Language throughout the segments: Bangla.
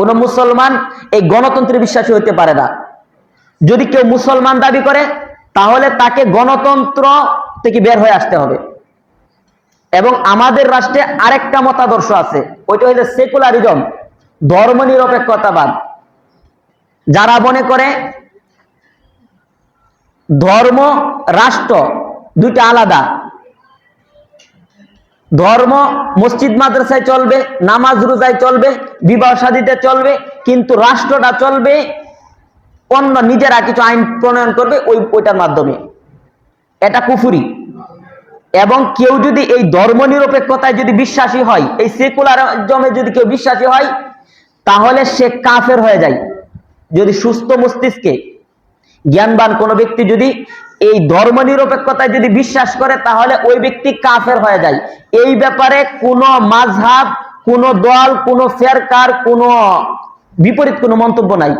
কোন মুসলমান এই গণতন্ত্রে বিশ্বাসী হতে পারে না। যদি কেউ মুসলমান দাবি করে, তাহলে তাকে গণতন্ত্র থেকে বের হয়ে আসতে হবে। এবং আমাদের রাষ্ট্রে আরেকটা মতাদর্শ আছে, ওইটা হচ্ছে সেকুলারিজম ধর্ম নিরপেক্ষতাবাদ যারা মনে করে ধর্ম, রাষ্ট্র দুইটা আলাদা ধর্ম মসজিদ মাদ্রাসায় চলবে, নামাজ রোজায় চলবে, বিবাহ শাদিতে চলবে, কিন্তু রাষ্ট্রটা চলবে, অন্য নিজেরা কিছু আইন প্রণয়ন করবে ওই, ওইটার মাধ্যমে। এটা কুফুরি। এবং কেউ যদি এই ধর্ম নিরপেক্ষতায় যদি বিশ্বাসী হয়, এই সেকুলারিজমে যদি কেউ বিশ্বাসী হয়, তাহলে সে কাফের হয়ে যায়। যদি সুস্থ মস্তিষ্কে জ্ঞানবান কোনো ব্যক্তি যদি এই ধর্ম নিরপেক্ষতায় যদি বিশ্বাস করে, তাহলে ওই ব্যক্তি কাফের হয়ে যায়। এই ব্যাপারে কোনো মাঝহাব কোনো দল, কোনো ফেরকার কোনো বিপরীত কোনো মন্তব্য নাই।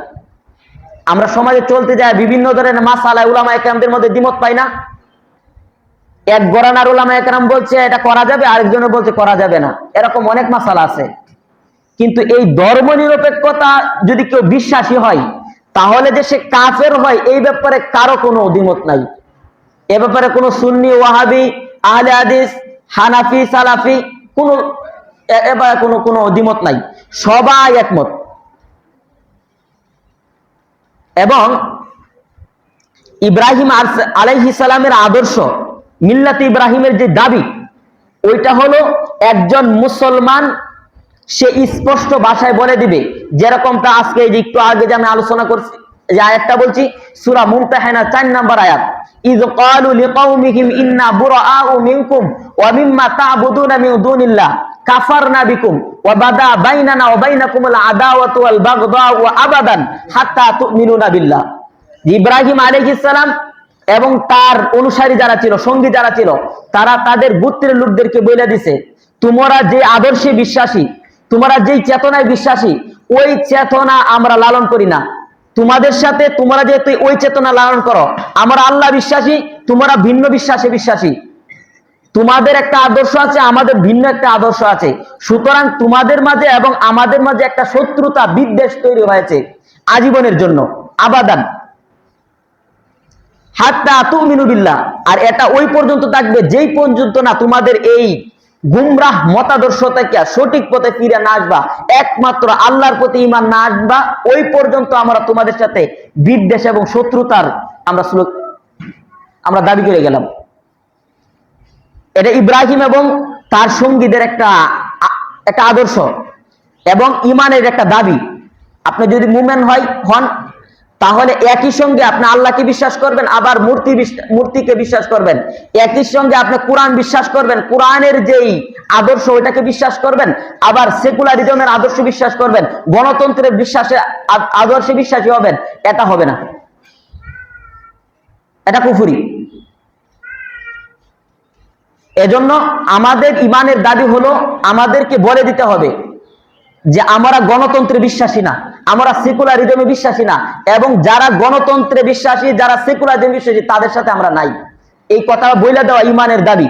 আমরা সমাজে চলতে যাই, বিভিন্ন ধরনের মাসালা উলামা একরামদের মধ্যে দ্বিমত পাই না। এক গরানার উলামা একরাম বলছে, এটা করা যাবে আরেকজনের বলছে, করা যাবে না এরকম অনেক মাসালা আছে। কিন্তু এই ধর্ম নিরপেক্ষতা যদি কেউ বিশ্বাসী হয় তাহলে যে সে কাফের হয়, এই ব্যাপারে কারও কোনো অধিমত নাই। এ ব্যাপারে কোনো সুন্নি, ওয়াহাবি, আহলে হাদিস, হানাফি, সালাফি, কোনো এবারে কোনো কোনো অধিমত নাই। সবাই একমত। এবং ইব্রাহিম আলাইহিস সালামের আদর্শ, মিল্লাত ইব্রাহিমের যে দাবি, ওইটা হলো একজন মুসলমান সে স্পষ্ট ভাষায় বলে দিবে। যেরকমটা আজকে এই যে একটু আগে যে আমি আলোচনা করছি যে আয়াতটা বলছি, সূরা মুমতাহানা 4 নাম্বার আয়াত। ক্বালু ইন্না মিনকুম ওয়া মিম্মা মিন দুনিল্লাহ। কাফারনা বিকুম ওয়া বাদা বাইনানা ওয়া বাইনাকুমুল আদাওয়াতু ওয়াল বাগদাউ আবাদান হাত্তা তু'মিনুনা বিল্লাহ। ইব্রাহিম আলাইহিস সালাম এবং তার অনুসারী যারা ছিল, সঙ্গী যারা ছিল, তারা তাদের গোত্রের লোকদেরকে বলে দিছে, তোমরা যে আদর্শে বিশ্বাসী তোমরা যেই চেতনায় বিশ্বাসী, ওই চেতনা আমরা লালন করি না। তোমাদের সাথে তোমরা যেহেতু ওই চেতনা লালন করো, আমরা আল্লাহ বিশ্বাসী, তোমরা ভিন্ন বিশ্বাসে বিশ্বাসী। তোমাদের একটা আদর্শ আছে, আমাদের ভিন্ন একটা আদর্শ আছে। সুতরাং তোমাদের মাঝে এবং আমাদের মাঝে একটা শত্রুতা, বিদ্বেষ তৈরি হয়েছে আজীবনের জন্য, আবাদান। হাত্তা তুমিনু বিল্লাহ, আর এটা ওই পর্যন্ত থাকবে, যেই পর্যন্ত না তোমাদের এই গুমরাহ মতাদর্শ থেকে সঠিক পথে ফিরে না আসবা, একমাত্র আল্লাহর প্রতি ইমান না আসবা, ওই পর্যন্ত আমরা তোমাদের সাথে বিদ্বেষ এবং শত্রুতার আমরা আমরা দাবি করে গেলাম। এটা ইব্রাহিম এবং তার সঙ্গীদের একটা একটা আদর্শ এবং ইমানের একটা দাবি। আপনি যদি মুমেন হয়, হন তাহলে একই সঙ্গে আপনি আল্লাহকে বিশ্বাস করবেন, আবার মূর্তি মূর্তিকে বিশ্বাস করবেন। একই সঙ্গে আপনি কোরআন বিশ্বাস করবেন, কোরআনের যেই আদর্শ ওইটাকে বিশ্বাস করবেন, আবার সেকুলারিজমের আদর্শ বিশ্বাস করবেন, গণতন্ত্রের বিশ্বাসে আদর্শে বিশ্বাসী হবেন, এটা হবে না। এটা কুফুরি। এজন্য আমাদের ইমানের দাবি হলো, আমাদেরকে বলে দিতে হবে যে আমরা গণতন্ত্রে বিশ্বাসী না, আমরা সেকুলারিজমে বিশ্বাসী না, এবং যারা গণতন্ত্রে বিশ্বাসী, যারা সেকুলারিজমে বিশ্বাসী, তাদের সাথে আমরা নাই। এই কথা বইলে দেওয়া ইমানের দাবি।